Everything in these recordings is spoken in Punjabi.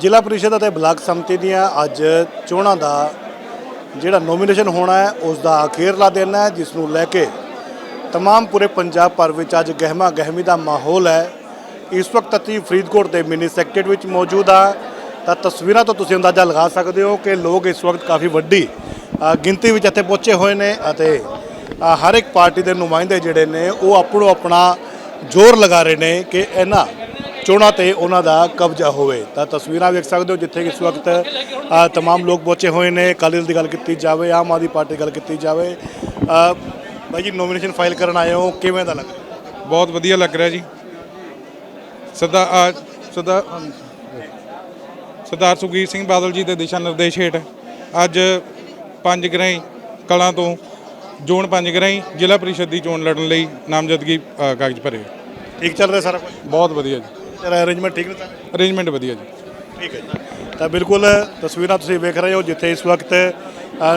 ਜ਼ਿਲ੍ਹਾ ਪ੍ਰੀਸ਼ਦ ਅਤੇ ਬਲਾਕ ਸੰਮਤੀ ਦੀਆਂ ਅੱਜ ਚੋਣਾਂ ਦਾ ਜਿਹੜਾ ਨੋਮੀਨੇਸ਼ਨ ਹੋਣਾ ਹੈ ਉਸ ਦਾ ਅਖੀਰਲਾ ਦਿਨ ਹੈ ਜਿਸ ਨੂੰ ਲੈ ਕੇ तमाम ਪੂਰੇ ਪੰਜਾਬ ਭਰ ਵਿੱਚ ਅੱਜ ਗਹਿਮਾ ਗਹਿਮੀ ਦਾ ਮਾਹੌਲ ਹੈ ਇਸ ਵਕਤ ਅਸੀਂ ਫਰੀਦਕੋਟ ਦੇ ਮਿਨੀ ਸੈਕਟਰੀਏਟ ਵਿੱਚ ਮੌਜੂਦ ਹਾਂ ਤਾਂ ਤਸਵੀਰਾਂ ਤੋਂ ਤੁਸੀਂ ਅੰਦਾਜ਼ਾ ਲਗਾ ਸਕਦੇ ਹੋ ਕਿ ਲੋਕ ਇਸ ਵਕਤ ਕਾਫੀ ਵੱਡੀ ਅ, ਗਿਣਤੀ ਵਿੱਚ ਇੱਥੇ ਪਹੁੰਚੇ ਹੋਏ ਨੇ ਅਤੇ ਅ, ਹਰ ਇੱਕ ਪਾਰਟੀ ਦੇ ਨੁਮਾਇੰਦੇ ਜਿਹੜੇ ਨੇ ਉਹ ਆਪਣੋ ਆਪਣਾ ਜ਼ੋਰ ਲਗਾ ਰਹੇ ਨੇ ਕਿ ਇਹਨਾਂ ਚੋਣਾਂ ਤੇ ਉਹਨਾਂ ਦਾ ਕਬਜ਼ਾ ਹੋਵੇ ਤਾਂ ਤਸਵੀਰਾਂ ਵੇਖ ਸਕਦੇ ਹੋ ਜਿੱਥੇ ਕਿ ਇਸ ਵਕਤ ਅ, तमाम ਲੋਕ ਪਹੁੰਚੇ ਹੋਏ ਨੇ ਅਕਾਲੀ ਦਲ ਦੀ ਗੱਲ ਕੀਤੀ ਜਾਵੇ ਆਮ ਆਦਮੀ ਪਾਰਟੀ ਦੀ ਗੱਲ ਕੀਤੀ ਜਾਵੇ ਅ, ਬਾਈ ਜੀ ਨੋਮੀਨੇਸ਼ਨ ਫਾਈਲ ਕਰਨ ਆਏ ਹੋ ਕਿਵੇਂ ਦਾ ਲੱਗ ਰਿਹਾ ਬਹੁਤ ਵਧੀਆ ਲੱਗ ਰਿਹਾ ਜੀ ਸਦਾ ਆ ਸਦਾ ਸਰਦਾਰ ਸੁਖਬੀਰ ਸਿੰਘ ਬਾਦਲ ਜੀ ਦੇ ਦਿਸ਼ਾ ਨਿਰਦੇਸ਼ ਹੇਠ ਅੱਜ ਪੰਜ ਗ੍ਰਾਈ ਕਲਾਂ ਤੋਂ ਜ਼ੋਨ ਪੰਜ ਗ੍ਰਾਈ ਜ਼ਿਲ੍ਹਾ ਪ੍ਰੀਸ਼ਦ ਦੀ ਚੋਣ ਲੜਨ ਲਈ ਨਾਮਜ਼ਦਗੀ ਅ, ਕਾਗਜ਼ ਭਰੇ ਠੀਕ ਚੱਲ ਰਿਹਾ ਸਾਰਾ ਕੁਝ ਬਹੁਤ ਵਧੀਆ ਜੀ ਤੇਰਾ ਅਰੇਂਜਮੈਂਟ ਠੀਕ ਨੇ ਸਾਰੇ ਅਰੇਂਜਮੈਂਟ ਵਧੀਆ ਜੀ ਠੀਕ ਹੈ ਜੀ ਤਾਂ ਬਿਲਕੁਲ ਤਸਵੀਰਾਂ ਤੁਸੀਂ ਵੇਖ ਰਹੇ ਹੋ ਜਿੱਥੇ ਇਸ ਵਕਤ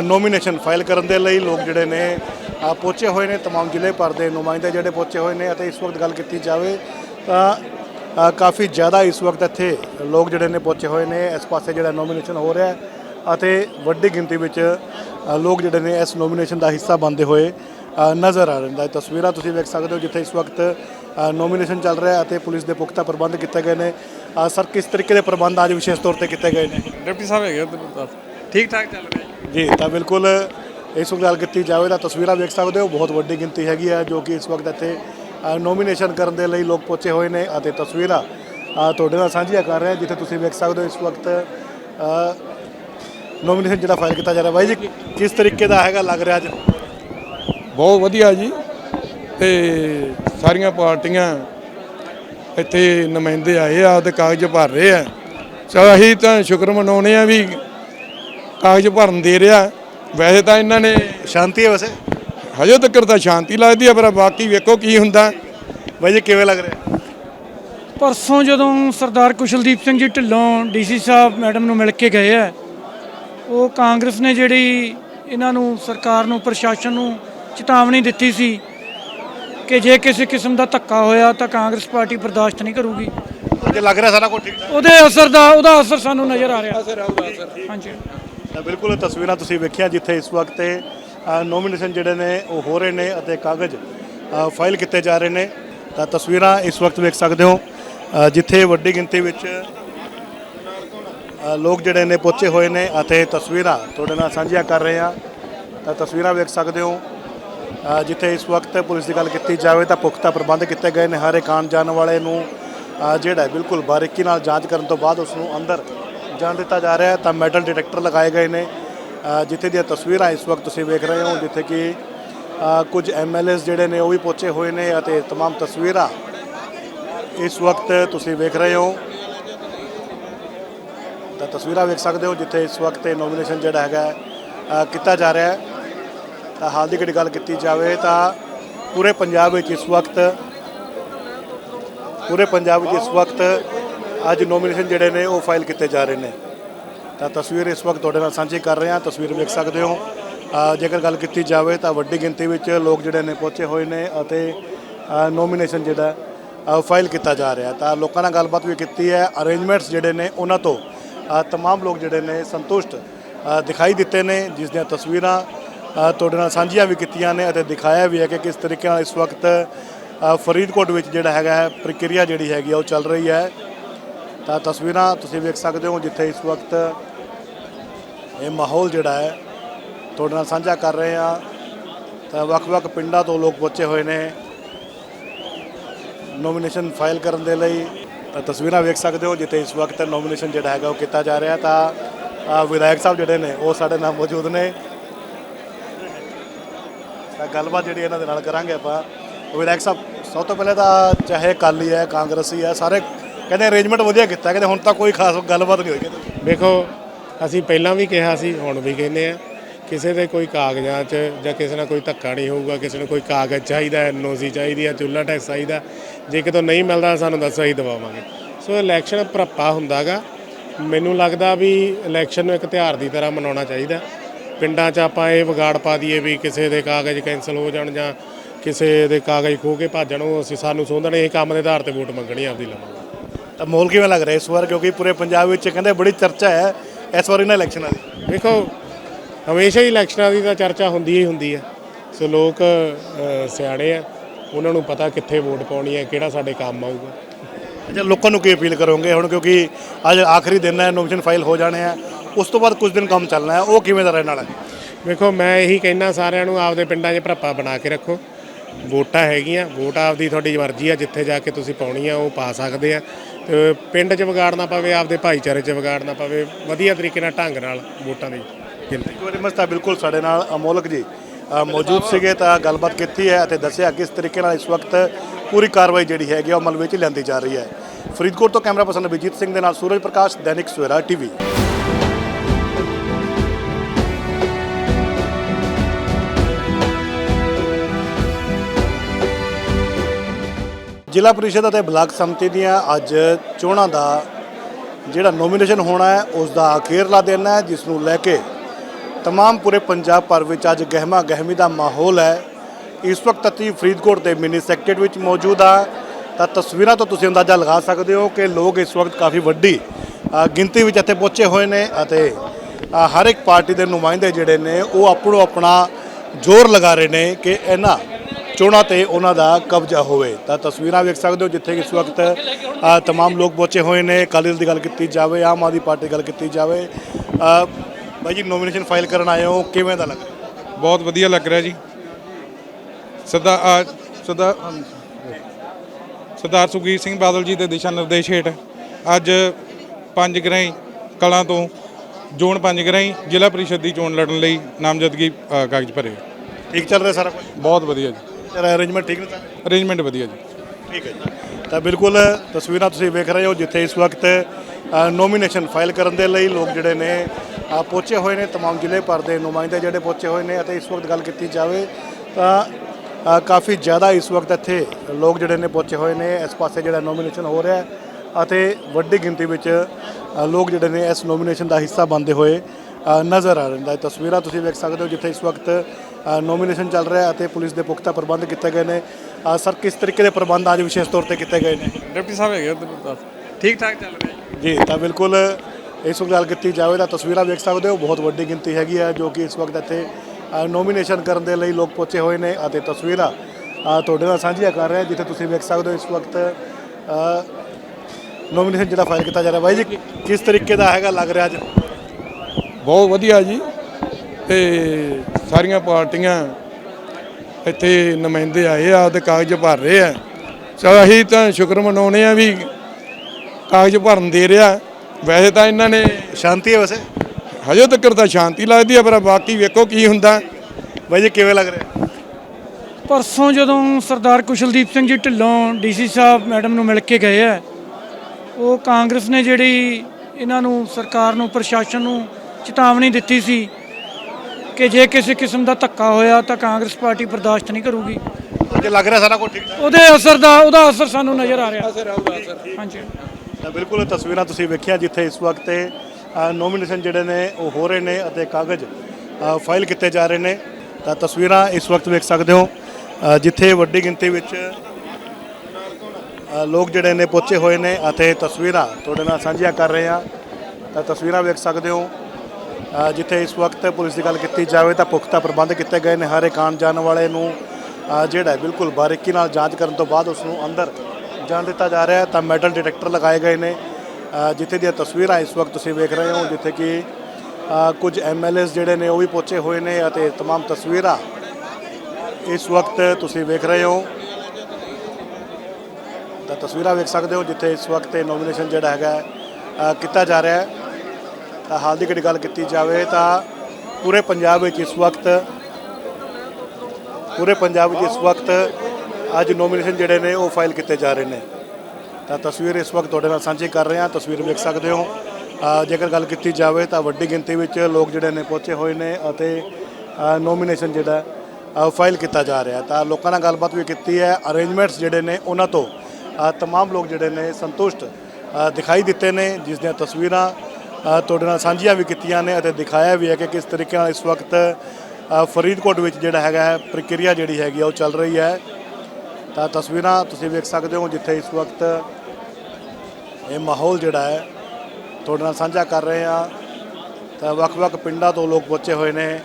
ਨੋਮੀਨੇਸ਼ਨ ਫਾਈਲ ਕਰਨ ਦੇ ਲਈ ਲੋਕ ਜਿਹੜੇ ਨੇ ਅ, ਪਹੁੰਚੇ ਹੋਏ ਨੇ तमाम ਜ਼ਿਲ੍ਹੇ ਭਰ ਦੇ ਨੁਮਾਇੰਦੇ ਜਿਹੜੇ ਪਹੁੰਚੇ ਹੋਏ ਨੇ ਅਤੇ ਇਸ ਵਕਤ ਗੱਲ ਕੀਤੀ ਜਾਵੇ ਤਾਂ ਅ, ਕਾਫੀ ਜ਼ਿਆਦਾ ਇਸ ਵਕਤ ਇੱਥੇ ਲੋਕ ਜਿਹੜੇ ਨੇ ਪਹੁੰਚੇ ਹੋਏ ਨੇ ਇਸ ਪਾਸੇ ਜਿਹੜਾ ਨੋਮੀਨੇਸ਼ਨ ਹੋ ਰਿਹਾ ਹੈ ਅਤੇ ਵੱਡੀ ਗਿਣਤੀ ਵਿੱਚ ਅ, ਲੋਕ ਜਿਹੜੇ ਨੇ ਇਸ ਨੋਮੀਨੇਸ਼ਨ ਦਾ ਹਿੱਸਾ ਬਣਦੇ ਹੋਏ ਅ, ਨਜ਼ਰ ਆ ਰਹੇ ਨੇ ਤਾਂ ਇਹ ਤਸਵੀਰਾਂ ਤੁਸੀਂ ਵੇਖ ਸਕਦੇ ਹੋ ਜਿੱਥੇ ਇਸ ਵਕਤ ਨੋਮੀਨੇਸ਼ਨ ਚੱਲ ਰਿਹਾ ਹੈ ਅਤੇ ਪੁਲਿਸ ਦੇ ਪੁਖਤਾ ਪ੍ਰਬੰਧ ਕੀਤੇ ਗਏ ਨੇ। ਅ, ਸਰ ਕਿਸ ਤਰੀਕੇ ਦੇ ਪ੍ਰਬੰਧ ਅੱਜ ਵਿਸ਼ੇਸ਼ ਤੌਰ ਤੇ ਕੀਤੇ ਗਏ ਨੇ? ਡਿਪਟੀ ਸਾਹਿਬ ਹੈਗੇ ਉੱਧਰ ਦੱਸ। ਠੀਕ ਠਾਕ ਚੱਲ ਰਿਹਾ ਜੀ। ਜੀ ਤਾਂ ਬਿਲਕੁਲ ਇਸ ਵਕਤ ਗੱਲ ਕੀਤੀ ਜਾਵੇ ਤਾਂ ਤਸਵੀਰਾਂ ਵੇਖ ਸਕਦੇ ਹੋ। ਬਹੁਤ ਵੱਡੀ ਗਿਣਤੀ ਹੈਗੀ ਹੈ ਜੋ ਕਿ ਇਸ ਵਕਤ ਇੱਥੇ ਨੋਮੀਨੇਸ਼ਨ ਕਰਨ ਦੇ ਲਈ ਲੋਕ ਪਹੁੰਚੇ ਹੋਏ ਨੇ ਅਤੇ ਤਸਵੀਰਾਂ ਅ, ਤੁਹਾਡੇ ਨਾਲ ਸਾਂਝੀਆਂ ਕਰ ਰਹੇ ਹਾਂ ਜਿੱਥੇ ਤੁਸੀਂ ਵੇਖ ਸਕਦੇ ਹੋ ਇਸ ਵਕਤ ਨੋਮੀਨੇਸ਼ਨ ਜਿਹੜਾ ਫਾਈਲ ਕੀਤਾ ਜਾ ਰਿਹਾ। ਬਾਈ ਜੀ ਕਿਸ ਤਰੀਕੇ ਦਾ ਹੈਗਾ ਲੱਗ ਰਿਹਾ ਅੱਜ? ਬਹੁਤ ਵਧੀਆ ਜੀ। ਤੇ ਸਾਰੀਆਂ ਪਾਰਟੀਆਂ ਇੱਥੇ ਨੁਮਾਇੰਦੇ ਆਏ ਆ ਤੇ ਕਾਗਜ਼ ਭਰ ਰਹੇ ਆ। ਚਲੋ ਅਸੀਂ ਤਾਂ ਸ਼ੁਕਰ ਮਨਾਉਣੇ ਆ ਵੀ ਕਾਗਜ਼ ਭਰਨ ਦੇ ਰਿਹਾ। ਵੈਸੇ ਤਾਂ ਇਹਨਾਂ ਨੇ ਸ਼ਾਂਤੀ ਹੈ ਵੈਸੇ? ਹਜੇ ਤੱਕ ਤਾਂ ਸ਼ਾਂਤੀ ਲੱਗਦੀ ਆ ਪਰ ਬਾਕੀ ਵੇਖੋ ਕੀ ਹੁੰਦਾ। ਬਾਈ ਜੀ ਕਿਵੇਂ ਲੱਗ ਰਿਹਾ? ਪਰਸੋਂ ਜਦੋਂ ਸਰਦਾਰ ਕੁਸ਼ਲਦੀਪ ਸਿੰਘ ਜੀ ਢਿੱਲੋਂ ਡੀਸੀ ਸਾਹਿਬ ਮੈਡਮ ਨੂੰ ਮਿਲ ਕੇ ਗਏ ਆ ਉਹ ਕਾਂਗਰਸ ਨੇ ਜਿਹੜੀ ਇਹਨਾਂ ਨੂੰ ਸਰਕਾਰ ਨੂੰ ਪ੍ਰਸ਼ਾਸਨ ਨੂੰ ਚੇਤਾਵਨੀ ਦਿੱਤੀ ਸੀ ਕਿ ਜੇ ਕਿਸੇ ਕਿਸਮ ਦਾ ਧੱਕਾ ਹੋਇਆ ਤਾਂ ਕਾਂਗਰਸ ਪਾਰਟੀ ਬਰਦਾਸ਼ਤ ਨਹੀਂ ਕਰੂਗੀ। ਅੱਜ ਲੱਗ ਰਿਹਾ ਸਾਰਾ ਕੁਝ ਠੀਕ ਠਾਕ। ਉਹਦੇ ਅਸਰ ਦਾ ਉਹਦਾ ਅਸਰ ਸਾਨੂੰ ਨਜ਼ਰ ਆ ਰਿਹਾ। ਅਸਰ ਆਊਗਾ ਅਸਰ। ਹਾਂਜੀ। ਤਾਂ ਬਿਲਕੁਲ ਤਸਵੀਰਾਂ ਤੁਸੀਂ ਵੇਖੀਆਂ ਜਿੱਥੇ ਇਸ ਵਕਤ ਨੋਮੀਨੇਸ਼ਨ ਜਿਹੜੇ ਨੇ ਉਹ ਹੋ ਰਹੇ ਨੇ ਅਤੇ ਕਾਗਜ਼ ਫਾਈਲ ਕੀਤੇ ਜਾ ਰਹੇ ਨੇ। ਤਾਂ ਤਸਵੀਰਾਂ ਇਸ ਵਕਤ ਵੇਖ ਸਕਦੇ ਹੋ। ਅ, ਜਿੱਥੇ ਵੱਡੀ ਗਿਣਤੀ ਵਿੱਚ ਅ, ਲੋਕ ਜਿਹੜੇ ਨੇ ਪਹੁੰਚੇ ਹੋਏ ਨੇ ਅਤੇ ਤਸਵੀਰਾਂ ਤੁਹਾਡੇ ਨਾਲ ਸਾਂਝੀਆਂ ਕਰ ਰਹੇ ਹਾਂ। ਤਾਂ ਤਸਵੀਰਾਂ ਵੇਖ ਸਕਦੇ ਹੋ। ਜਿੱਥੇ ਇਸ ਵਕਤ ਪੁਲਿਸ ਦੀ ਗੱਲ ਕੀਤੀ ਜਾਵੇ ਤਾਂ ਪੁਖਤਾ ਪ੍ਰਬੰਧ ਕੀਤੇ ਗਏ ਨੇ ਹਰ ਇੱਕ ਆਉਣ ਜਾਣ ਵਾਲੇ ਨੂੰ ਅ, ਜਿਹੜਾ ਹੈ ਬਿਲਕੁਲ ਬਾਰੀਕੀ ਨਾਲ ਜਾਂਚ ਕਰਨ ਤੋਂ ਬਾਅਦ ਉਸ ਨੂੰ ਅੰਦਰ ਜਾਣ ਦਿੱਤਾ ਜਾ ਰਿਹਾ ਹੈ ਤਾਂ ਮੈਟਲ ਡਿਟੈਕਟਰ ਲਗਾਏ ਗਏ ਨੇ ਅ, ਜਿੱਥੇ ਦੀਆਂ ਤਸਵੀਰਾਂ ਇਸ ਵਕਤ ਤੁਸੀਂ ਵੇਖ ਰਹੇ ਹੋ ਜਿੱਥੇ ਕਿ ਅ, ਕੁਝ ਐਮਐਲਏਸ ਜਿਹੜੇ ਨੇ ਉਹ ਵੀ ਪਹੁੰਚੇ ਹੋਏ ਨੇ ਅਤੇ तमाम ਤਸਵੀਰਾਂ ਇਸ ਵਕਤ ਤੁਸੀਂ ਵੇਖ ਰਹੇ ਹੋ ਤਾਂ ਤਸਵੀਰਾਂ ਵੇਖ ਸਕਦੇ ਹੋ ਜਿੱਥੇ ਇਸ ਵਕਤ ਇਹ ਨੋਮੀਨੇਸ਼ਨ ਜਿਹੜਾ ਹੈਗਾ ਹੈ, ਅ, ਕੀਤਾ ਜਾ ਰਿਹਾ ਹੈ ਤਾਂ ਹਾਲ ਦੀ ਘੜੀ ਗੱਲ ਕੀਤੀ ਜਾਵੇ ਤਾਂ ਪੂਰੇ ਪੰਜਾਬ ਵਿੱਚ ਇਸ ਵਕਤ ਪੂਰੇ ਪੰਜਾਬ ਵਿੱਚ ਇਸ ਵਕਤ ਅੱਜ ਨੋਮੀਨੇਸ਼ਨ ਜਿਹੜੇ ਨੇ ਉਹ ਫਾਈਲ ਕੀਤੇ ਜਾ ਰਹੇ ਨੇ ਤਾਂ ਤਸਵੀਰ ਇਸ ਵਕਤ ਤੁਹਾਡੇ ਨਾਲ ਸਾਂਝੀ ਕਰ ਰਹੇ ਹਾਂ ਤਸਵੀਰ ਵੇਖ ਸਕਦੇ ਹੋ ਅ, ਜੇਕਰ ਗੱਲ ਕੀਤੀ ਜਾਵੇ ਤਾਂ ਵੱਡੀ ਗਿਣਤੀ ਵਿੱਚ ਲੋਕ ਜਿਹੜੇ ਨੇ ਪਹੁੰਚੇ ਹੋਏ ਨੇ ਅਤੇ ਨੋਮੀਨੇਸ਼ਨ ਜਿਹੜਾ ਅ, ਫਾਈਲ ਕੀਤਾ ਜਾ ਰਿਹਾ ਤਾਂ ਲੋਕਾਂ ਨਾਲ ਗੱਲਬਾਤ ਵੀ ਕੀਤੀ ਹੈ ਅਰੇਂਜਮੈਂਟਸ ਜਿਹੜੇ ਨੇ ਉਹਨਾਂ ਤੋਂ ਅ, तमाम ਲੋਕ ਜਿਹੜੇ ਨੇ ਸੰਤੁਸ਼ਟ ਅ, ਦਿਖਾਈ ਦਿੱਤੇ ਨੇ ਜਿਸ ਦੀਆਂ ਤਸਵੀਰਾਂ ਅ, ਤੁਹਾਡੇ ਨਾਲ ਸਾਂਝੀਆਂ ਵੀ ਕੀਤੀਆਂ ਨੇ ਅਤੇ ਦਿਖਾਇਆ ਵੀ ਹੈ ਕਿ ਕਿਸ ਤਰੀਕੇ ਨਾਲ ਇਸ ਵਕਤ ਫਰੀਦਕੋਟ ਵਿੱਚ ਜਿਹੜਾ ਹੈਗਾ ਹੈ, ਪ੍ਰਕਿਰਿਆ ਜਿਹੜੀ ਹੈਗੀ ਆ, ਉਹ ਚੱਲ ਰਹੀ ਹੈ। ਤਾਂ ਤਸਵੀਰਾਂ ਤੁਸੀਂ ਵੇਖ ਸਕਦੇ ਹੋ ਜਿੱਥੇ ਇਸ ਵਕਤ ਇਹ ਮਾਹੌਲ ਜਿਹੜਾ ਹੈ, ਤੁਹਾਡੇ ਨਾਲ ਸਾਂਝਾ ਕਰ ਰਹੇ ਹਾਂ। ਤਾਂ ਵੱਖ-ਵੱਖ ਪਿੰਡਾਂ ਤੋਂ ਲੋਕ ਪਹੁੰਚੇ ਹੋਏ ਨੇ। ਨੋਮੀਨੇਸ਼ਨ ਫਾਈਲ ਕਰਨ ਦੇ ਲਈ ਤਾਂ ਤਸਵੀਰਾਂ ਵੇਖ ਸਕਦੇ ਹੋ ਜਿੱਥੇ ਇਸ ਵਕਤ ਨੋਮੀਨੇਸ਼ਨ ਜਿਹੜਾ ਹੈਗਾ ਉਹ ਕੀਤਾ ਜਾ ਰਿਹਾ ਤਾਂ ਵਿਧਾਇਕ ਸਾਹਿਬ ਜਿਹੜੇ ਨੇ, ਉਹ ਸਾਡੇ ਨਾਲ ਮੌਜੂਦ ਨੇ। ਤਾਂ ਗੱਲਬਾਤ ਜਿਹੜੀ ਇਹਨਾਂ ਦੇ ਨਾਲ ਕਰਾਂਗੇ ਆਪਾਂ। ਵਿਧਾਇਕ ਸਾਹਿਬ, ਸਭ ਤੋਂ ਪਹਿਲੇ ਤਾਂ ਚਾਹੇ ਅਕਾਲੀ ਹੈ, ਕਾਂਗਰਸੀ ਹੈ, ਸਾਰੇ ਕਹਿੰਦੇ ਅਰੇਂਜਮੈਂਟ ਵਧੀਆ ਕੀਤਾ, ਕਹਿੰਦੇ ਹੁਣ ਤਾਂ ਕੋਈ ਖਾਸ ਗੱਲਬਾਤ ਨਹੀਂ ਹੋਈ। ਕਹਿੰਦੇ ਵੇਖੋ ਅਸੀਂ ਪਹਿਲਾਂ ਵੀ ਕਿਹਾ ਸੀ, ਹੁਣ ਵੀ ਕਹਿੰਦੇ ਆ ਕਿਸੇ ਦੇ ਕੋਈ ਕਾਗਜ਼ਾਂ 'ਚ ਜਾਂ ਕਿਸੇ ਨਾਲ ਕੋਈ ਧੱਕਾ ਨਹੀਂ ਹੋਊਗਾ, ਕਿਸੇ ਨੂੰ ਕੋਈ ਕਾਗਜ਼ ਚਾਹੀਦਾ, ਐਨਓਸੀ ਚਾਹੀਦੀ ਹੈ, ਚੁੱਲ੍ਹਾ ਟੈਕਸ ਚਾਹੀਦਾ, ਜੇ ਕਿਤੋਂ ਨਹੀਂ ਮਿਲਦਾ, ਸਾਨੂੰ ਦੱਸੋ, ਅਸੀਂ ਦਵਾਵਾਂਗੇ ਸੋ ਇਲੈਕਸ਼ਨ ਭਰਪਾ ਹੁੰਦਾਗਾ। ਮੈਨੂੰ ਲੱਗਦਾ ਵੀ ਇਲੈਕਸ਼ਨ ਨੂੰ ਇੱਕ ਤਿਉਹਾਰ ਦੀ ਤਰ੍ਹਾਂ ਮਨਾਉਣਾ ਚਾਹੀਦਾ। ਪਿੰਡਾਂ 'ਚ ਆਪਾਂ ਇਹ ਵਿਗਾੜ ਪਾ ਦਈਏ ਵੀ ਕਿਸੇ ਦੇ ਕਾਗਜ਼ ਕੈਂਸਲ ਹੋ ਜਾਣ ਜਾਂ ਕਿਸੇ ਦੇ ਕਾਗਜ਼ ਖੋ ਕੇ ਭੱਜਣ ਉਹ ਅਸੀਂ ਸਾਨੂੰ ਸੋਧਣ ਇਹ ਕੰਮ ਦੇ ਆਧਾਰ ਤੇ ਵੋਟ ਮੰਗਣੀ ਆਪਦੀ ਲਵਾਂਗੇ। ਤਾਂ ਮਾਹੌਲ ਕਿਵੇਂ ਲੱਗ ਰਿਹਾ ਇਸ ਵਾਰ? ਕਿਉਂਕਿ ਪੂਰੇ ਪੰਜਾਬ ਵਿੱਚ ਕਹਿੰਦੇ ਬੜੀ ਚਰਚਾ ਹੈ ਇਸ ਵਾਰ ਇਹਨਾਂ ਇਲੈਕਸ਼ਨਾਂ ਦੀ। ਦੇਖੋ ਹਮੇਸ਼ਾ ਹੀ ਇਲੈਕਸ਼ਨਾਂ ਦੀ ਤਾਂ ਚਰਚਾ ਹੁੰਦੀ ਹੀ ਹੁੰਦੀ ਹੈ। ਸੋ ਲੋਕ ਸਿਆਣੇ ਆ ਉਹਨਾਂ ਨੂੰ ਪਤਾ ਕਿੱਥੇ ਵੋਟ ਪਾਉਣੀ ਹੈ ਕਿਹੜਾ ਸਾਡੇ ਕੰਮ ਆਊਗਾ। ਅੱਛਾ ਲੋਕਾਂ ਨੂੰ ਕੀ ਅਪੀਲ ਕਰੋਗੇ ਹੁਣ? ਕਿਉਂਕਿ ਅੱਜ ਆਖਰੀ ਦਿਨ ਹੈ ਨੋਮੀਨੇਸ਼ਨ ਫਾਈਲ ਹੋ ਜਾਣੇ ਆ। ਉਸ ਤੋਂ ਬਾਅਦ ਕੁਝ ਦਿਨ ਕੰਮ ਚੱਲਣਾ ਹੈ ਉਹ ਕਿਵੇਂ ਦਾ ਰਹਿਣ ਵਾਲਾ ਹੈ? ਵੇਖੋ ਮੈਂ ਇਹੀ ਕਹਿਣਾ ਸਾਰਿਆਂ ਨੂੰ ਆਪਦੇ ਪਿੰਡਾਂ 'ਚ ਭਰਪਾ ਬਣਾ ਕੇ ਰੱਖੋ। ਵੋਟਾਂ ਹੈਗੀਆਂ ਵੋਟ ਆਪਦੀ ਤੁਹਾਡੀ ਮਰਜ਼ੀ ਆ ਜਿੱਥੇ ਜਾ ਕੇ ਤੁਸੀਂ ਪਾਉਣੀ ਆ ਉਹ ਪਾ ਸਕਦੇ ਆ। ਤੇ ਪਿੰਡ 'ਚ ਵਿਗਾੜਨਾ ਪਵੇ ਆਪਦੇ ਭਾਈਚਾਰੇ 'ਚ ਵਿਗਾੜਨਾ ਪਵੇ ਵਧੀਆ ਤਰੀਕੇ ਨਾਲ ਢੰਗ ਨਾਲ ਵੋਟਾਂ ਦੀ। ਗਿਣਤੀ ਯੂ ਵੈਰੀ ਮਚ ਤਾਂ ਬਿਲਕੁਲ ਸਾਡੇ ਨਾਲ ਅਮੋਲਕ ਜੀ ਅ, ਮੌਜੂਦ ਸੀਗੇ ਤਾਂ ਗੱਲਬਾਤ ਕੀਤੀ ਹੈ ਅਤੇ ਦੱਸਿਆ ਕਿਸ ਤਰੀਕੇ ਨਾਲ ਇਸ ਵਕਤ ਪੂਰੀ ਕਾਰਵਾਈ ਜਿਹੜੀ ਹੈਗੀ ਆ ਉਹ ਅਮਲ ਵਿੱਚ ਲਿਆਂਦੀ ਜਾ ਰਹੀ ਹੈ। ਫਰੀਦਕੋਟ ਤੋਂ ਕੈਮਰਾ ਪਰਸਨ ਅਭਿਜੀਤ ਸਿੰਘ ਦੇ ਨਾਲ ਸੂਰਜ ਪ੍ਰਕਾਸ਼ ਦੈਨਿਕ ਸਵੇਰਾ ਟੀਵੀ। ਜ਼ਿਲ੍ਹਾ ਪਰਿਸ਼ਦ ਅਤੇ ਬਲਾਕ ਸਮਿਤੀ ਦੀਆਂ ਅੱਜ ਚੋਣਾਂ ਦਾ ਜਿਹੜਾ ਨੋਮੀਨੇਸ਼ਨ ਹੋਣਾ ਹੈ, ਉਸ ਦਾ ਅਖੀਰਲਾ ਦਿਨ ਹੈ, ਜਿਸ ਨੂੰ ਲੈ ਕੇ ਤਮਾਮ ਪੂਰੇ ਪੰਜਾਬ ਭਰ ਵਿੱਚ ਅੱਜ ਗਹਿਮਾ ਗਹਿਮੀ ਦਾ ਮਾਹੌਲ ਹੈ। ਇਸ ਵਕਤ ਅਸੀਂ ਫਰੀਦਕੋਟ ਦੇ ਮਿਨੀ ਸੈਕਟਰੀਏਟ ਵਿੱਚ ਮੌਜੂਦ ਆ। ਤਾਂ ਤਸਵੀਰਾਂ ਤੋਂ ਤੁਸੀਂ ਅੰਦਾਜ਼ਾ ਲਗਾ ਸਕਦੇ ਹੋ ਕਿ ਲੋਕ ਇਸ ਵਕਤ ਕਾਫੀ ਵੱਡੀ ਗਿਣਤੀ ਵਿੱਚ ਇੱਥੇ ਪਹੁੰਚੇ ਹੋਏ ਨੇ ਅਤੇ ਹਰ ਇੱਕ ਪਾਰਟੀ ਦੇ ਨੁਮਾਇੰਦੇ ਜਿਹੜੇ ਨੇ, ਉਹ ਆਪਣੋ ਆਪਣਾ ਜ਼ੋਰ ਲਗਾ ਰਹੇ ਨੇ ਕਿ ਇਹਨਾਂ ਚੋਣਾਂ ਤੇ ਉਹਨਾਂ ਦਾ ਕਬਜ਼ਾ ਹੋਵੇ। ਤਾਂ ਤਸਵੀਰਾਂ ਵੇਖ ਸਕਦੇ ਹੋ ਜਿੱਥੇ ਕਿ ਇਸ ਵਕਤ ਤਮਾਮ ਲੋਕ ਪਹੁੰਚੇ ਹੋਏ ਨੇ। ਦਲ ਦੀ ਗੱਲ ਕੀਤੀ ਜਾਵੇ ਆਮ ਆਦਮੀ ਪਾਰਟੀ ਗੱਲ ਕੀਤੀ ਜਾਵੇ। ਬਾਈ ਜੀ ਨੋਮੀਨੇਸ਼ਨ ਫਾਈਲ ਕਰਨ ਆਏ ਹੋ। ਕਿਵੇਂ ਦਾ ਲੱਗ ਰਿਹਾ? ਬਹੁਤ ਵਧੀਆ ਲੱਗ ਰਿਹਾ ਜੀ। ਸਦਾ ਸਦਾ ਸਰਦਾਰ ਸੁਖਬੀਰ ਸਿੰਘ ਬਾਦਲ ਜੀ ਦੇ ਦਿਸ਼ਾ ਨਿਰਦੇਸ਼ ਹੇਠ ਅੱਜ ਪੰਜ ਗ੍ਰਾਈ ਕਲਾਂ ਤੋਂ ਜ਼ੋਨ ਪੰਜ ਗ੍ਰਾਈ ਜ਼ਿਲ੍ਹਾ ਪ੍ਰੀਸ਼ਦ ਦੀ ਚੋਣ ਲੜਨ ਲਈ ਨਾਮਜ਼ਦਗੀ ਕਾਗਜ਼ ਭਰੇ ਠੀਕ ਚੱਲ ਰਿਹਾ ਸਾਰਾ ਕੁਝ? ਬਹੁਤ ਵਧੀਆ ਜੀ। ਤੇਰਾ ਅਰੇਂਜਮੈਂਟ ਠੀਕ ਨੇ ਅਰੇਂਜਮੈਂਟ ਵਧੀਆ ਜੀ। ਠੀਕ ਹੈ ਜੀ। ਤਾਂ ਬਿਲਕੁਲ ਤਸਵੀਰਾਂ ਤੁਸੀਂ ਵੇਖ ਰਹੇ ਹੋ ਜਿੱਥੇ ਇਸ ਵਕਤ ਨੋਮੀਨੇਸ਼ਨ ਫਾਈਲ ਕਰਨ ਦੇ ਲਈ ਲੋਕ ਜਿਹੜੇ ਨੇ ਅ, ਪਹੁੰਚੇ ਹੋਏ ਨੇ ਤਮਾਮ ਜ਼ਿਲ੍ਹੇ ਭਰ ਦੇ ਨੁਮਾਇੰਦੇ ਜਿਹੜੇ ਪਹੁੰਚੇ ਹੋਏ ਨੇ ਅਤੇ ਇਸ ਵਕਤ ਗੱਲ ਕੀਤੀ ਜਾਵੇ ਤਾਂ ਕਾਫੀ ਜ਼ਿਆਦਾ ਇਸ ਵਕਤ ਇੱਥੇ ਲੋਕ ਜਿਹੜੇ ਨੇ ਪਹੁੰਚੇ ਹੋਏ ਨੇ ਇਸ ਪਾਸੇ ਜਿਹੜਾ ਨੋਮੀਨੇਸ਼ਨ ਹੋ ਰਿਹਾ ਅਤੇ ਵੱਡੀ ਗਿਣਤੀ ਵਿੱਚ ਲੋਕ ਜਿਹੜੇ ਨੇ ਇਸ ਨੋਮੀਨੇਸ਼ਨ ਦਾ ਹਿੱਸਾ ਬਣਦੇ ਹੋਏ ਨਜ਼ਰ ਆ ਰਹੇ ਇਹ ਤਸਵੀਰਾਂ ਤੁਸੀਂ ਵੇਖ ਸਕਦੇ ਹੋ ਜਿੱਥੇ ਇਸ ਵਕਤ ਨੋਮੀਨੇਸ਼ਨ ਚੱਲ ਰਿਹਾ ਹੈ ਅਤੇ ਪੁਲਿਸ ਦੇ ਪੁਖਤਾ ਪ੍ਰਬੰਧ ਕੀਤੇ ਗਏ ਨੇ। ਅ, ਸਰ ਕਿਸ ਤਰੀਕੇ ਦੇ ਪ੍ਰਬੰਧ ਅੱਜ ਵਿਸ਼ੇਸ਼ ਤੌਰ ਤੇ ਕੀਤੇ ਗਏ ਨੇ? ਡਿਪਟੀ ਸਾਹਿਬ ਹੈਗੇ ਉੱਧਰ ਦੱਸ। ਠੀਕ ਠਾਕ ਚੱਲ ਰਿਹਾ ਜੀ। ਜੀ ਤਾਂ ਬਿਲਕੁਲ ਇਸ ਵਕਤ ਗੱਲ ਕੀਤੀ ਜਾਵੇ ਤਾਂ ਤਸਵੀਰਾਂ ਵੇਖ ਸਕਦੇ ਹੋ ਬਹੁਤ ਵੱਡੀ ਗਿਣਤੀ ਹੈਗੀ ਹੈ ਜੋ ਕਿ ਇਸ ਵਕਤ ਇੱਥੇ ਨੋਮੀਨੇਸ਼ਨ ਕਰਨ ਦੇ ਲਈ ਲੋਕ ਪਹੁੰਚੇ ਹੋਏ ਨੇ ਅਤੇ ਤਸਵੀਰਾਂ ਅ, ਤੁਹਾਡੇ ਨਾਲ ਸਾਂਝੀਆਂ ਕਰ ਰਹੇ ਹਾਂ ਜਿੱਥੇ ਤੁਸੀਂ ਵੇਖ ਸਕਦੇ ਹੋ ਇਸ ਵਕਤ ਨੋਮੀਨੇਸ਼ਨ ਜਿਹੜਾ ਫਾਈਲ ਕੀਤਾ ਜਾ ਰਿਹਾ। ਬਾਈ ਜੀ ਕਿਸ ਤਰੀਕੇ ਦਾ ਹੈਗਾ ਲੱਗ ਰਿਹਾ ਅੱਜ? ਬਹੁਤ ਵਧੀਆ ਜੀ। ਤੇ ਸਾਰੀਆਂ ਪਾਰਟੀਆਂ ਇੱਥੇ ਨੁਮਾਇੰਦੇ ਆਏ ਆ ਤੇ ਕਾਗਜ਼ ਭਰ ਰਹੇ ਆ। ਚਲ ਅਸੀਂ ਤਾਂ ਸ਼ੁਕਰ ਮਨਾਉਣੇ ਆ ਵੀ ਕਾਗਜ਼ ਭਰਨ ਦੇ ਰਿਹਾ। ਵੈਸੇ ਤਾਂ ਇਹਨਾਂ ਨੇ ਸ਼ਾਂਤੀ ਹੈ ਵੈਸੇ? ਹਜੇ ਤੱਕ ਤਾਂ ਸ਼ਾਂਤੀ ਲੱਗਦੀ ਆ ਪਰ ਬਾਕੀ ਵੇਖੋ ਕੀ ਹੁੰਦਾ। ਬਾਈ ਜੀ ਕਿਵੇਂ ਲੱਗ ਰਿਹਾ? ਪਰਸੋਂ ਜਦੋਂ ਸਰਦਾਰ ਕੁਸ਼ਲਦੀਪ ਸਿੰਘ ਜੀ ਢਿੱਲੋਂ ਡੀਸੀ ਸਾਹਿਬ ਮੈਡਮ ਨੂੰ ਮਿਲ ਕੇ ਗਏ ਆ ਉਹ ਕਾਂਗਰਸ ਨੇ ਜਿਹੜੀ ਇਹਨਾਂ ਨੂੰ ਸਰਕਾਰ ਨੂੰ ਪ੍ਰਸ਼ਾਸਨ ਨੂੰ ਚੇਤਾਵਨੀ ਦਿੱਤੀ ਸੀ ਕਿ ਜੇ ਕਿਸੇ ਕਿਸਮ ਦਾ ਧੱਕਾ ਹੋਇਆ ਤਾਂ ਕਾਂਗਰਸ ਪਾਰਟੀ ਬਰਦਾਸ਼ਤ ਨਹੀਂ ਕਰੂਗੀ। ਅੱਜ ਲੱਗ ਰਿਹਾ ਸਾਰਾ ਕੁਝ ਠੀਕ ਠਾਕ ਉਹਦੇ ਅਸਰ ਦਾ ਉਹਦਾ ਅਸਰ ਸਾਨੂੰ ਨਜ਼ਰ ਆ ਰਿਹਾ। ਹਾਂਜੀ। ਤਾਂ ਬਿਲਕੁਲ ਇਹ ਤਸਵੀਰਾਂ ਤੁਸੀਂ ਵੇਖਿਆ ਜਿੱਥੇ ਇਸ ਵਕਤ ਨੋਮੀਨੇਸ਼ਨ ਜਿਹੜੇ ਨੇ ਉਹ ਹੋ ਰਹੇ ਨੇ ਅਤੇ ਕਾਗਜ਼ ਫਾਈਲ ਕੀਤੇ ਜਾ ਰਹੇ ਨੇ। ਤਾਂ ਤਸਵੀਰਾਂ ਇਸ ਵਕਤ ਵੇਖ ਸਕਦੇ ਹੋ ਅ, ਜਿੱਥੇ ਵੱਡੀ ਗਿਣਤੀ ਵਿੱਚ ਅ, ਲੋਕ ਜਿਹੜੇ ਨੇ ਪਹੁੰਚੇ ਹੋਏ ਨੇ ਅਤੇ ਤਸਵੀਰਾਂ ਤੁਹਾਡੇ ਨਾਲ ਸਾਂਝੀਆਂ ਕਰ ਰਹੇ ਹਾਂ। ਤਾਂ ਤਸਵੀਰਾਂ ਵੇਖ ਸਕਦੇ ਹੋ ਜਿੱਥੇ ਇਸ ਵਕਤ ਪੁਲਿਸ ਦੀ ਗੱਲ ਕੀਤੀ ਜਾਵੇ ਤਾਂ ਪੁਖਤਾ ਪ੍ਰਬੰਧ ਕੀਤੇ ਗਏ ਨੇ ਹਰ ਇੱਕ ਆਉਣ ਜਾਣ ਵਾਲੇ ਨੂੰ ਅ, ਜਿਹੜਾ ਹੈ ਬਿਲਕੁਲ ਬਾਰੀਕੀ ਨਾਲ ਜਾਂਚ ਕਰਨ ਤੋਂ ਬਾਅਦ ਉਸ ਨੂੰ ਅੰਦਰ ਜਾਣ ਦਿੱਤਾ ਜਾ ਰਿਹਾ ਹੈ ਤਾਂ ਮੈਟਲ ਡਿਟੈਕਟਰ ਲਗਾਏ ਗਏ ਨੇ ਅ, ਜਿੱਥੇ ਦੀਆਂ ਤਸਵੀਰਾਂ ਇਸ ਵਕਤ ਤੁਸੀਂ ਵੇਖ ਰਹੇ ਹੋ ਜਿੱਥੇ ਕਿ ਅ, ਕੁਝ ਐਮਐਲਏਸ ਜਿਹੜੇ ਨੇ ਉਹ ਵੀ ਪਹੁੰਚੇ ਹੋਏ ਨੇ ਅਤੇ तमाम ਤਸਵੀਰਾਂ ਇਸ ਵਕਤ ਤੁਸੀਂ ਵੇਖ ਰਹੇ ਹੋ ਤਾਂ ਤਸਵੀਰਾਂ ਵੇਖ ਸਕਦੇ ਹੋ ਜਿੱਥੇ ਇਸ ਵਕਤ ਇਹ ਨੋਮੀਨੇਸ਼ਨ ਜਿਹੜਾ ਹੈਗਾ ਹੈ, ਅ, ਕੀਤਾ ਜਾ ਰਿਹਾ ਹੈ ਤਾਂ ਹਾਲ ਦੀ ਘੜੀ ਗੱਲ ਕੀਤੀ ਜਾਵੇ ਤਾਂ ਪੂਰੇ ਪੰਜਾਬ ਵਿੱਚ ਇਸ ਵਕਤ ਪੂਰੇ ਪੰਜਾਬ ਵਿੱਚ ਇਸ ਵਕਤ ਅੱਜ ਨੋਮੀਨੇਸ਼ਨ ਜਿਹੜੇ ਨੇ ਉਹ ਫਾਈਲ ਕੀਤੇ ਜਾ ਰਹੇ ਨੇ। ਤਾਂ ਤਸਵੀਰ ਇਸ ਵਕਤ ਤੁਹਾਡੇ ਨਾਲ ਸਾਂਝੀ ਕਰ ਰਹੇ ਹਾਂ ਤਸਵੀਰ ਵੇਖ ਸਕਦੇ ਹੋ। ਜੇਕਰ ਗੱਲ ਕੀਤੀ ਜਾਵੇ ਤਾਂ ਵੱਡੀ ਗਿਣਤੀ ਵਿੱਚ ਲੋਕ ਜਿਹੜੇ ਨੇ ਪਹੁੰਚੇ ਹੋਏ ਨੇ ਅਤੇ ਨੋਮੀਨੇਸ਼ਨ ਜਿਹੜਾ ਫਾਈਲ ਕੀਤਾ ਜਾ ਰਿਹਾ। ਤਾਂ ਲੋਕਾਂ ਨਾਲ ਗੱਲਬਾਤ ਵੀ ਕੀਤੀ ਹੈ ਅਰੇਂਜਮੈਂਟਸ ਜਿਹੜੇ ਨੇ ਉਹਨਾਂ ਤੋਂ ਅ, ਤਮਾਮ ਲੋਕ ਜਿਹੜੇ ਨੇ ਸੰਤੁਸ਼ਟ ਦਿਖਾਈ ਦਿੱਤੇ ਨੇ ਜਿਸ ਦੀਆਂ ਤਸਵੀਰਾਂ ਤੁਹਾਡੇ ਨਾਲ ਸਾਂਝੀਆਂ ਵੀ ਕੀਤੀਆਂ ਨੇ ਅਤੇ ਦਿਖਾਇਆ ਵੀ ਹੈ ਕਿ ਕਿਸ ਤਰੀਕੇ ਨਾਲ ਇਸ ਵਕਤ ਫਰੀਦਕੋਟ ਵਿੱਚ ਜਿਹੜਾ ਹੈਗਾ ਹੈ, ਪ੍ਰਕਿਰਿਆ ਜਿਹੜੀ ਹੈਗੀ ਆ, ਉਹ ਚੱਲ ਰਹੀ ਹੈ। ਤਾਂ ਤਸਵੀਰਾਂ ਤੁਸੀਂ ਵੇਖ ਸਕਦੇ ਹੋ ਜਿੱਥੇ ਇਸ ਵਕਤ ਇਹ ਮਾਹੌਲ ਜਿਹੜਾ ਹੈ, ਤੁਹਾਡੇ ਨਾਲ ਸਾਂਝਾ ਕਰ ਰਹੇ ਹਾਂ। ਤਾਂ ਵੱਖ-ਵੱਖ ਪਿੰਡਾਂ ਤੋਂ ਲੋਕ ਪਹੁੰਚੇ ਹੋਏ ਨੇ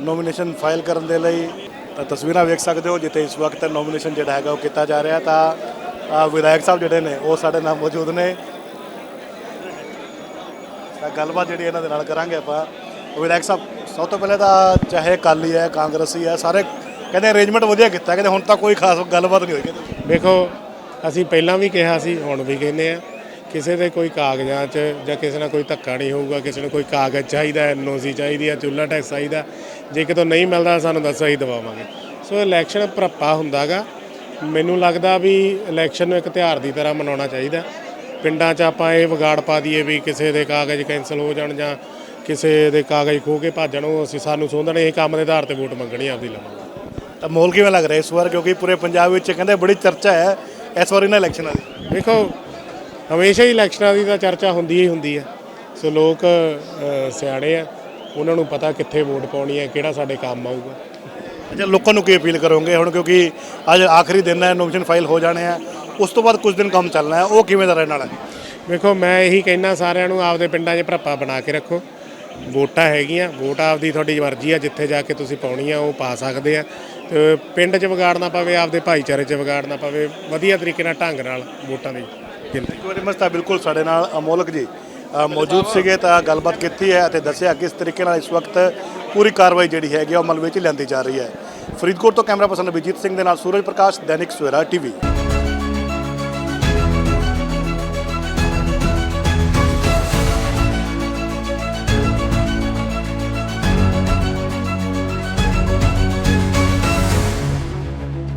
ਨੋਮੀਨੇਸ਼ਨ ਫਾਈਲ ਕਰਨ ਦੇ ਲਈ। ਤਾਂ ਤਸਵੀਰਾਂ ਵੇਖ ਸਕਦੇ ਹੋ ਜਿੱਥੇ ਇਸ ਵਕਤ ਨੋਮੀਨੇਸ਼ਨ ਜਿਹੜਾ ਹੈਗਾ ਉਹ ਕੀਤਾ ਜਾ ਰਿਹਾ ਤਾਂ ਵਿਧਾਇਕ ਸਾਹਿਬ ਜਿਹੜੇ ਨੇ, ਉਹ ਸਾਡੇ ਨਾਲ ਮੌਜੂਦ ਨੇ। ਤਾਂ ਗੱਲਬਾਤ ਜਿਹੜੀ ਇਹਨਾਂ ਦੇ ਨਾਲ ਕਰਾਂਗੇ ਆਪਾਂ। ਵਿਧਾਇਕ ਸਾਹਿਬ, ਸਭ ਤੋਂ ਪਹਿਲੇ ਤਾਂ ਚਾਹੇ ਅਕਾਲੀ ਹੈ, ਕਾਂਗਰਸੀ ਹੈ, ਸਾਰੇ ਕਹਿੰਦੇ ਅਰੇਂਜਮੈਂਟ ਵਧੀਆ ਕੀਤਾ, ਕਹਿੰਦੇ ਹੁਣ ਤਾਂ ਕੋਈ ਖਾਸ ਗੱਲਬਾਤ ਨਹੀਂ ਹੋਈ ਕਹਿੰਦੇ। ਵੇਖੋ ਅਸੀਂ ਪਹਿਲਾਂ ਵੀ ਕਿਹਾ ਸੀ, ਹੁਣ ਵੀ ਕਹਿੰਦੇ ਆ ਕਿਸੇ ਦੇ ਕੋਈ ਕਾਗਜ਼ਾਂ 'ਚ ਜਾਂ ਕਿਸੇ ਨਾਲ ਕੋਈ ਧੱਕਾ ਨਹੀਂ ਹੋਊਗਾ, ਕਿਸੇ ਨੂੰ ਕੋਈ ਕਾਗਜ਼ ਚਾਹੀਦਾ, ਐਨਓਸੀ ਚਾਹੀਦੀ ਹੈ, ਚੁੱਲ੍ਹਾ ਟੈਕਸ ਚਾਹੀਦਾ, ਜੇ ਕਿਤੋਂ ਨਹੀਂ ਮਿਲਦਾ, ਸਾਨੂੰ ਦੱਸੋ ਹੀ ਦਵਾਵਾਂਗੇ ਸੋ ਇਲੈਕਸ਼ਨ ਭਰਪਾ ਹੁੰਦਾਗਾ। ਮੈਨੂੰ ਲੱਗਦਾ ਵੀ ਇਲੈਕਸ਼ਨ ਨੂੰ ਇੱਕ ਤਿਉਹਾਰ ਦੀ ਤਰ੍ਹਾਂ ਮਨਾਉਣਾ ਚਾਹੀਦਾ। ਪਿੰਡਾਂ 'ਚ ਆਪਾਂ ਇਹ ਵਿਗਾੜ ਪਾ ਦਈਏ ਵੀ ਕਿਸੇ ਦੇ ਕਾਗਜ਼ ਕੈਂਸਲ ਹੋ ਜਾਣ ਜਾਂ ਕਿਸੇ ਦੇ ਕਾਗਜ਼ ਖੋ ਕੇ ਭਾਜਣ ਉਹ ਅਸੀਂ ਸਾਨੂੰ ਸੋਧਣ ਇਹ ਕੰਮ ਦੇ ਆਧਾਰ ਤੇ ਵੋਟ ਮੰਗਣੀ ਆਪਦੀ ਲਵਾਂਗੇ। ਤਾਂ ਮੋਲ ਕਿਵੇਂ ਲੱਗ ਰਿਹਾ ਇਸ ਵਾਰ? ਕਿਉਂਕਿ ਪੂਰੇ ਪੰਜਾਬ ਵਿੱਚ ਕਹਿੰਦੇ ਬੜੀ ਚਰਚਾ ਹੈ ਇਸ ਵਾਰ ਇਹਨਾਂ ਇਲੈਕਸ਼ਨਾਂ ਦੀ। ਦੇਖੋ ਹਮੇਸ਼ਾ ਹੀ ਇਲੈਕਸ਼ਨਾਂ ਦੀ ਤਾਂ ਚਰਚਾ ਹੁੰਦੀ ਹੀ ਹੁੰਦੀ ਹੈ। ਸੋ ਲੋਕ ਸਿਆਣੇ ਆ ਉਹਨਾਂ ਨੂੰ ਪਤਾ ਕਿੱਥੇ ਵੋਟ ਪਾਉਣੀ ਹੈ ਕਿਹੜਾ ਸਾਡੇ ਕੰਮ ਆਊਗਾ। ਅੱਛਾ ਲੋਕਾਂ ਨੂੰ ਕੀ ਅਪੀਲ ਕਰੋਗੇ ਹੁਣ? ਕਿਉਂਕਿ ਅੱਜ ਆਖਰੀ ਦਿਨ ਹੈ ਨੋਮੀਨੇਸ਼ਨ ਫਾਈਲ ਹੋ ਜਾਣੇ ਆ। ਉਸ ਤੋਂ ਬਾਅਦ ਕੁਝ ਦਿਨ ਕੰਮ ਚੱਲਣਾ ਹੈ ਉਹ ਕਿਵੇਂ ਦਾ ਰਹਿਣ ਵਾਲਾ ਹੈ? ਵੇਖੋ ਮੈਂ ਇਹੀ ਕਹਿਣਾ ਸਾਰਿਆਂ ਨੂੰ ਆਪਦੇ ਪਿੰਡਾਂ 'ਚ ਭਰਪਾ ਬਣਾ ਕੇ ਰੱਖੋ। ਵੋਟਾਂ ਹੈਗੀਆਂ ਵੋਟ ਆਪਦੀ ਤੁਹਾਡੀ ਮਰਜ਼ੀ ਆ ਜਿੱਥੇ ਜਾ ਕੇ ਤੁਸੀਂ ਪਾਉਣੀ ਆ ਉਹ ਪਾ ਸਕਦੇ ਆ। ਤੇ ਪਿੰਡ 'ਚ ਵਿਗਾੜਨਾ ਪਵੇ ਆਪਦੇ ਭਾਈਚਾਰੇ 'ਚ ਵਿਗਾੜਨਾ ਪਵੇ ਵਧੀਆ ਤਰੀਕੇ ਨਾਲ ਢੰਗ ਨਾਲ ਵੋਟਾਂ ਦੀ ਗਿਣਤੀ। ਇੱਕ ਵਾਰੀ ਮਸਤਾ ਬਿਲਕੁਲ ਸਾਡੇ ਨਾਲ ਅਮੋਲਕ ਜੀ ਅ, ਮੌਜੂਦ ਸੀਗੇ ਤਾਂ ਗੱਲਬਾਤ ਕੀਤੀ ਹੈ ਅਤੇ ਦੱਸਿਆ ਕਿਸ ਤਰੀਕੇ ਨਾਲ ਇਸ ਵਕਤ ਪੂਰੀ ਕਾਰਵਾਈ ਜਿਹੜੀ ਹੈਗੀ ਆ ਉਹ ਅਮਲ ਵਿੱਚ ਲਿਆਂਦੀ ਜਾ ਰਹੀ ਹੈ। ਫਰੀਦਕੋਟ ਤੋਂ ਕੈਮਰਾ ਪਰਸਨ ਅਭਿਜੀਤ ਸਿੰਘ ਦੇ ਨਾਲ ਸੂਰਜ ਪ੍ਰਕਾਸ਼ ਦੈਨਿਕ ਸਵੇਰਾ ਟੀਵੀ।